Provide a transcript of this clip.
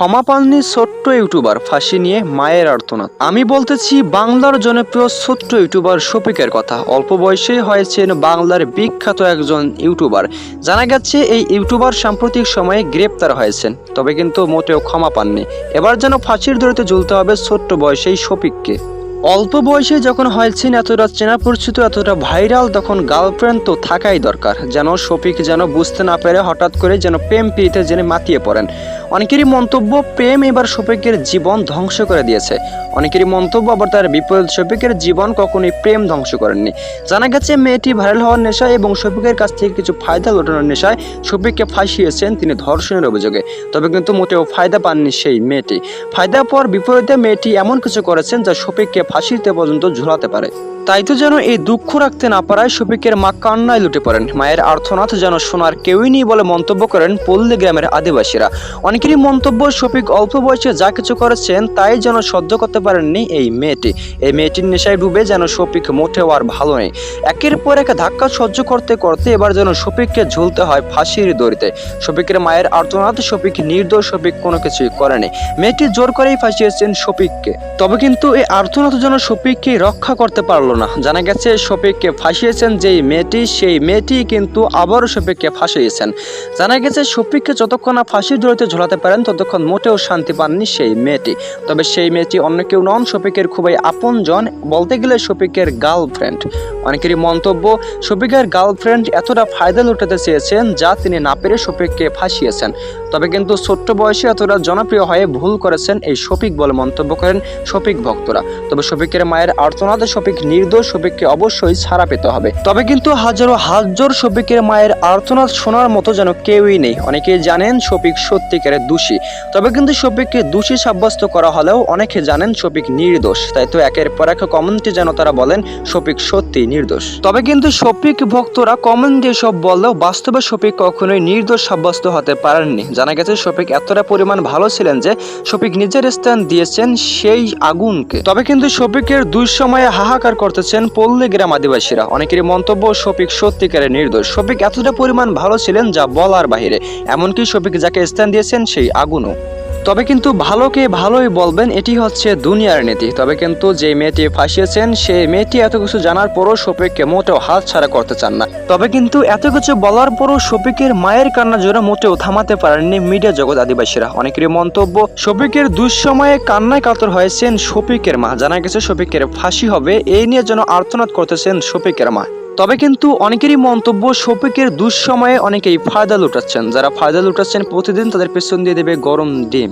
ক্ষমা পাননি ছোট্ট ইউটিউবার ফাঁসি নিয়ে মায়ের আর্তনাদ। আমি বলতেছি, বাংলার জনপ্রিয় ছোট্ট ইউটিউবার শফিকের কথা। অল্প বয়সেই হয়েছেন বাংলার বিখ্যাত একজন ইউটিউবার। জানা গেছে, এই ইউটিউবার সাম্প্রতিক সময়ে গ্রেপ্তার হয়েছেন, তবে কিন্তু মোটেও ক্ষমা পাননি। এবার যেন ফাঁসির দড়িতে ঝুলতে হবে ছোট্ট বয়সেই শফিককে। অল্প বয়সে যখন হয়েছেন, এতটা চেনা পরিচিত এতটা ভাইরাল, তখন গার্লফ্রেন্ড তো থাকাই দরকার। যেন শফিক যেন বুঝতে না পেরে হঠাৎ করে যেন প্রেম পিড়িতে জেনে মাতিয়ে পড়েন। অনেকেরই মন্তব্য, প্রেম এবার শফিকের জীবন ধ্বংস করে দিয়েছে। অনেকেরই মন্তব্য, আবার তার বিপরীত শফিকের জীবন কখনোই প্রেম ধ্বংস করেননি। জানা গেছে, মেয়েটি ভাইরাল হওয়ার নেশায় এবং শফিকের কাছ থেকে কিছু ফায়দা লোটানোর নেশায় শফিককে ফাঁসিয়েছেন তিনি ধর্ষণের অভিযোগে। তবে কিন্তু মোটেও ফায়দা পাননি সেই মেয়েটি। ফায়দা পর বিপরীতে মেয়েটি এমন কিছু করেছেন যা শফিককে ফাঁসিতে পর্যন্ত ঝুলাতে পারে। তাই তো যেন এই দুঃখ রাখতে না পারায় শফিকের মা কান্নায় লুটে পড়েন। মায়ের আর্থনাথ যেন শোনার কেউই নেই বলে মন্তব্য করেন পল্লী গ্রামের আদিবাসীরা। অনেকেরই মন্তব্য, শফিক অল্প বয়সে যা কিছু করেছেন তাই যেন সহ্য করতে পারেননি এই মেয়েটি। এই মেয়েটির নেশায় ডুবে যেন শফিক মোটেও আর ভালো নেই। একের পর এক ধাক্কা সহ্য করতে করতে এবার যেন শফিককে ঝুলতে হয় ফাঁসির দড়িতে। শফিকের মায়ের আর্তনাদ, শফিক নির্দোষ, শফিক কোনো কিছুই করেনি। মেয়েটি জোর করেই ফাঁসিয়েছেন শফিককে। তবে কিন্তু এই আর্তনাদ যেন শফিককে রক্ষা করতে পারল না। জানা গেছে, শফিককে ফাঁসিয়েছেন যেই মেয়েটি, সেই মেয়েটি কিন্তু আবারও শফিককে ফাঁসিয়েছেন। জানা গেছে, শফিককে যতক্ষণ না ফাঁসির দড়িতে ঝোলাতে পারেন, ততক্ষণ মোটেও শান্তি পাননি সেই মেয়েটি। তবে সেই মেয়েটি অন্য কেউ নন, শফিকের খুবই আপনজন, বলতে গেলে শফিকের গার্লফ্রেন্ড। অনেকেরই মন্তব্য, শফিকের গার্লফ্রেন্ড এতটা ফায়দা লুটাতে চেয়েছেন যা তিনি না পেরে শফিককে ফাঁসিয়েছেন। তবে কিন্তু ছোট্ট বয়সে এতটা জনপ্রিয় হয়ে ভুল করেছেন এই শফিক বলে মন্তব্য করেন শফিক ভক্তরা। তবে শফিকের মায়ের আর্তনাদে শফিক নির্দোষ, শফিককে অবশ্যই ছাড়া পেতে হবে। তবে কিন্তু হাজারো হাজার শফিকের মায়ের আর্তনাদ শোনার মতো যেন কেউই নেই। অনেকেই জানেন শফিক সত্যিকারের দোষী। তবে কিন্তু শফিককে দোষী সাব্যস্ত করা হলেও অনেকে জানেন শফিক নির্দোষ। তাই তো একের পর এক কমেন্টে যেন তারা বলেন, শফিক সত্যি নির্দোষ। তবে কিন্তু শফিক ভক্তরা কমেন্ট দিয়ে সব বললেও বাস্তবে শফিক কখনোই নির্দোষ সাব্যস্ত হতে পারেননি। জানা গেছে, শফিক এতটা পরিমাণ ভালো ছিলেন যে শফিক নিজের স্থান দিয়েছেন সেই আগুনকে। তবে কিন্তু শফিকের দুঃসময়ে হাহাকার করতেছেন পল্লী গ্রাম আদিবাসীরা। অনেকেরই মন্তব্য, শফিক সত্যিকারের নির্দোষ। শফিক এতটা পরিমাণ ভালো ছিলেন যা বলার বাহিরে। এমনকি শফিক যাকে স্থান দিয়েছেন সেই আগুনও। তবে কিন্তু ভালোকে ভালোই বলবেন, এটি হচ্ছে দুনিয়ার নীতি। তবে কিন্তু যে মেয়েটি ফাঁসিয়েছেন, সেই মেয়েটি এত কিছু জানার পরও শফিককে মোটেও হাত ছাড়া করতে চান না। তবে কিন্তু এত কিছু বলার পরও শফিকের মায়ের কান্না জোরে মোটেও থামাতে পারেননি মিডিয়া জগৎ আদিবাসীরা। অনেকেরই মন্তব্য, শফিকের দুঃসময়ে কান্নায় কাতর হয়েছেন শফিকের মা। জানা গেছে শফিকের ফাঁসি হবে, এই নিয়ে যেন আর্তনাদ করতেছেন শফিকের মা। তবে কিন্তু অনেকেরই মন্তব্য, শফিকের দুঃসময়ে অনেকেই ফায়দা লুটাচ্ছেন। যারা ফায়দা লুটাচ্ছেন, প্রতিদিন তাদের পেছন দিয়ে দেবে গরম ডিম।